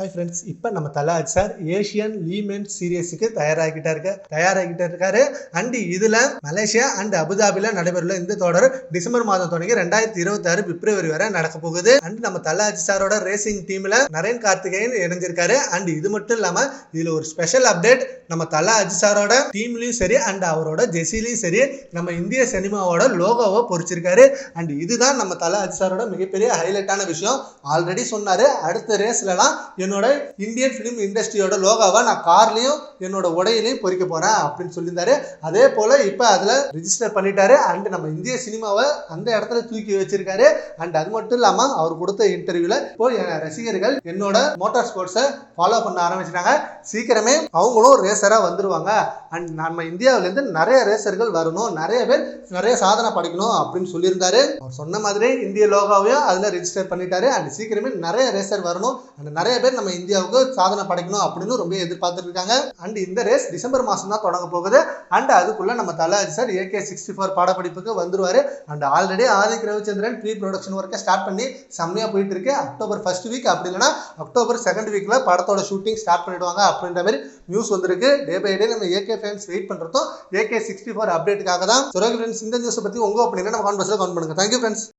Hi friends இப்போ நம்ம தலாஜ் sir Asian லீமென் சீரியஸுக்கு தயாராகிட்டா இருக்க தயாராகிட்டு இருக்காரு. அண்ட் இதில் மலேசியா அண்ட் அபுதாபியில் நடைபெறல இந்த தொடர் டிசம்பர் மாதம் தொடங்கி ரெண்டாயிரத்தி இருபத்தாறு பிப்ரவரி வரை நடக்க போகுது. அண்ட் நம்ம தலாஜ் சாரோட ரேசிங் டீமில் நரேன் கார்த்திகேயன் இணைஞ்சிருக்காரு. அண்ட் இது மட்டும் இல்லாமல் இதில் ஒரு ஸ்பெஷல் அப்டேட் நம்ம தலா அஜி சாரோட டீம்லையும் சரி அண்ட் அவரோட ஜெசிலையும் சரி நம்ம இந்திய சினிமாவோட லோகோவை பொறிச்சிருக்காரு. அண்ட் இதுதான் நம்ம தலா அஜி சாரோட மிகப்பெரிய ஹைலைட்டான விஷயம். ஆல்ரெடி சொன்னார் அடுத்த ரேஸ்லலாம் என்னோட இந்தியன் ஃபிலிம் இண்டஸ்ட்ரியோட லோகாவை நான் கார்லேயும் என்னோட உடையிலையும் பொறிக்க போறேன் அப்படின்னு சொல்லியிருந்தாரு. அதே போல இப்போ அதில் ரிஜிஸ்டர் பண்ணிட்டாரு. அண்ட் நம்ம இந்திய சினிமாவை அந்த இடத்துல தூக்கி வச்சிருக்காரு. அண்ட் அது மட்டும் இல்லாமல் அவர் கொடுத்த இன்டர்வியூல இப்போ என் ரசிகர்கள் என்னோட மோட்டார் ஸ்போர்ட்ஸை ஃபாலோ பண்ண ஆரம்பிச்சிட்டாங்க. சீக்கிரமே அவங்களும் ரேசராக வந்துருவாங்க. அண்ட் நம்ம இந்தியாவிலேருந்து நிறைய ரேசர்கள் வரணும். நிறைய பேர் நிறைய சாதனை படைக்கணும் அப்படின்னு சொல்லியிருந்தாரு. அவர் சொன்ன மாதிரி இந்திய லோகாவையும் அதில் ரிஜிஸ்டர் பண்ணிட்டாரு. அண்ட் சீக்கிரமே நிறைய ரேசர் வரணும். அண்ட் நிறைய பேர் நம்ம இந்தியாவுக்கு சாதனை படைக்கணும் அப்படின்னு ரொம்ப எதிர்பார்த்துட்டு இருக்காங்க அண்ட் இந்த ரேஸ் டிசம்பர் மாசம் தான் தொடங்க போகுது. அண்ட் அதுக்குள்ள நம்ம தலாஜி சார் ஏகே சிக்ஸ்டி ஃபோர் பாடப்படிப்புக்கு வந்துருவாரு. And already Adhik Ravichandran pre production ஒர்க்கை ஸ்டார்ட் பண்ணி செம்மையாக போயிட்டு இருக்கு அக்டோபர் ஃபர்ஸ்ட் வீக் அப்படி இல்லைன்னா அக்டோபர் செகண்ட் வீக்ல படத்தோட ஷூட்டிங் ஸ்டார்ட் பண்ணிடுவாங்க அப்படின்ற மாதிரி நியூஸ் வந்திருக்கு. டே பை டே நம்ம ஏகே ஃபேன்ஸ் வெயிட் பண்றதும் ஏகே சிக்ஸ்டி ஃபோர் அப்டேட்டுக்காக தான். சுரேஷ் ஃப்ரெண்ட்ஸ் இந்த நியூஸை பத்தி உங்க அப்படின்னு நம்ம கான்வர்ஸில் கவுண்ட் பண்ணுங்க. Thank you friends